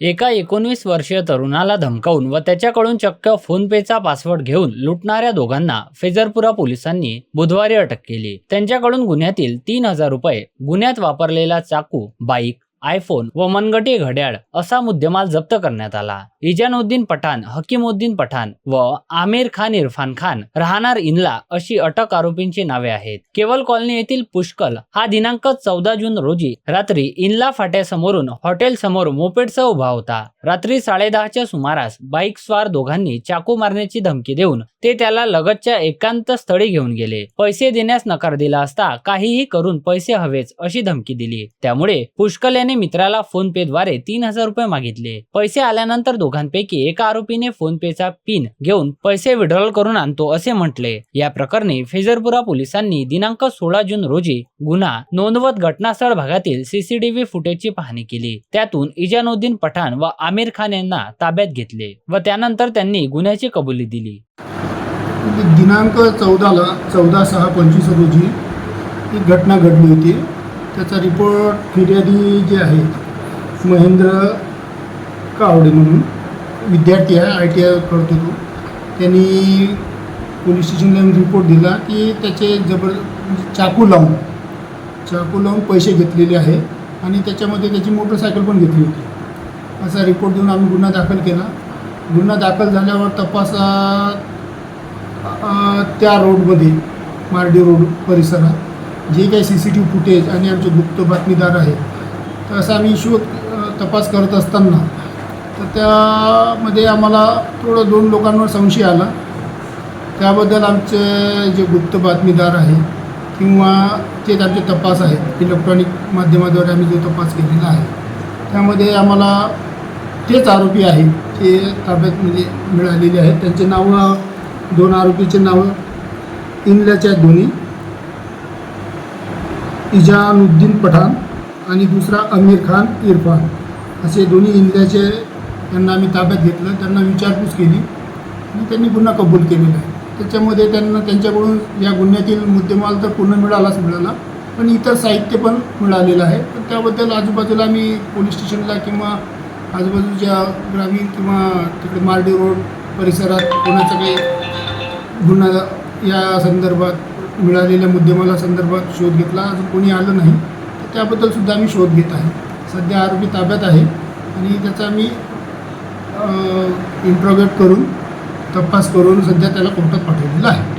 एका एकोणवीस वर्षीय तरुणाला धमकावून व त्याच्याकडून चक्क फोनपेचा पासवर्ड घेऊन लुटणाऱ्या दोघांना फेजरपुरा पोलिसांनी बुधवारी अटक केली. त्यांच्याकडून गुन्ह्यातील तीन हजार रुपये गुन्ह्यात वापरलेला चाकू बाईक आयफोन व मनगटी घड्याळ असा मुद्देमाल जप्त करण्यात आला. इजानुद्दीन पठाण हकीमुद्दीन पठाण व आमिर खान इरफान खान राहणार इनला अशी अटक आरोपींची नावे आहेत. केवल कॉलनी येथील पुष्कल हा दिनांक चौदा जून रोजी रात्री इनला फाट्यासमोरून हॉटेल समोर मोपेडसह उभा होता. रात्री साडेदहाच्या सुमारास बाईक स्वार दोघांनी चाकू मारण्याची धमकी देऊन ते त्याला लगतच्या एकांत स्थळी घेऊन गेले. पैसे देण्यास नकार दिला असता काहीही करून पैसे हवेच अशी धमकी दिली. त्यामुळे पुष्कल याने मित्राला फोन पे द्वारे तीन हजार रुपये मागितले. पैसे आल्यानंतर दोघांपैकी एका आरोपीने फोन पेचा पिन घेऊन पैसे विड्रॉल करून आणतो असे म्हटले. या प्रकरणी फेजरपुरा पोलिसांनी दिनांक सोळा जून रोजी गुन्हा नोंदवत घटनास्थळ भागातील सीसीटीव्ही फुटेजची पाहणी केली. त्यातून इजानुद्दीन पठाण व आमिर खान यांना ताब्यात घेतले व त्यानंतर त्यांनी गुन्ह्याची कबुली दिली. दिनांक चौदाला चौदा सहा पंचवीस रोजी ही घटना घडली होती. त्याचा रिपोर्ट फिर्यादी जे आहेत महेंद्र कावडे म्हणून विद्यार्थी आहे आय टी आय करतो तो त्यांनी पोलीस स्टेशनला येऊन रिपोर्ट दिला की त्याचे जबर म्हणजे चाकू लावून चाकू लावून पैसे घेतलेले आहे आणि त्याच्यामध्ये त्याची मोटरसायकल पण घेतली होती. असा रिपोर्ट देऊन आम्ही गुन्हा दाखल केला. गुन्हा दाखल झाल्यावर तपासात त्या रोडमध्ये मार्डी रोड परिसरात जे काही C C T V footage आणि आमचे गुप्त बातमीदार आहेत तर असं आम्ही शोध तपास करत असताना तर त्यामध्ये आम्हाला थोडं दोन लोकांवर संशय आला. त्याबद्दल आमचे जे गुप्त बातमीदार आहेत किंवा तेच आमचे तपास आहेत इलेक्ट्रॉनिक माध्यमाद्वारे आम्ही जो तपास केलेला आहे त्यामध्ये आम्हाला तेच आरोपी आहेत ते ताब्यात म्हणजे मिळालेले आहेत. त्यांचे नावं दोन आरोपीचे नावं इनल्याचे दोन्ही इजानुद्दीन पठाण आणि दुसरा अमीर खान इरफान. असे दोन्ही इंडियाचे त्यांना आम्ही ताब्यात घेतलं त्यांना विचारपूस केली आणि त्यांनी गुन्हा कबूल केलेला आहे. त्याच्यामध्ये त्यांना त्यांच्याकडून या गुन्ह्यातील मुद्देमाल तर पूर्ण मिळालाच मिळाला पण इतर साहित्य पण मिळालेलं आहे. तर त्याबद्दल आजूबाजूला आम्ही पोलीस स्टेशनला किंवा आजूबाजूच्या ग्रामीण किंवा तिकडे मार्डी रोड परिसरात कोणाचा काही गुन्हा या संदर्भात मिळालेल्या मुद्देमाला संदर्भात शोध घेतला. अजून कोणी आलं नाही. तर त्याबद्दल सुद्धा आम्ही शोध घेत आहे. सध्या आरोपी ताब्यात आहे. आणि त्याचा आम्ही इंट्रोगेट करून तपास करून सध्या त्याला कोर्टात पाठवलेला आहे.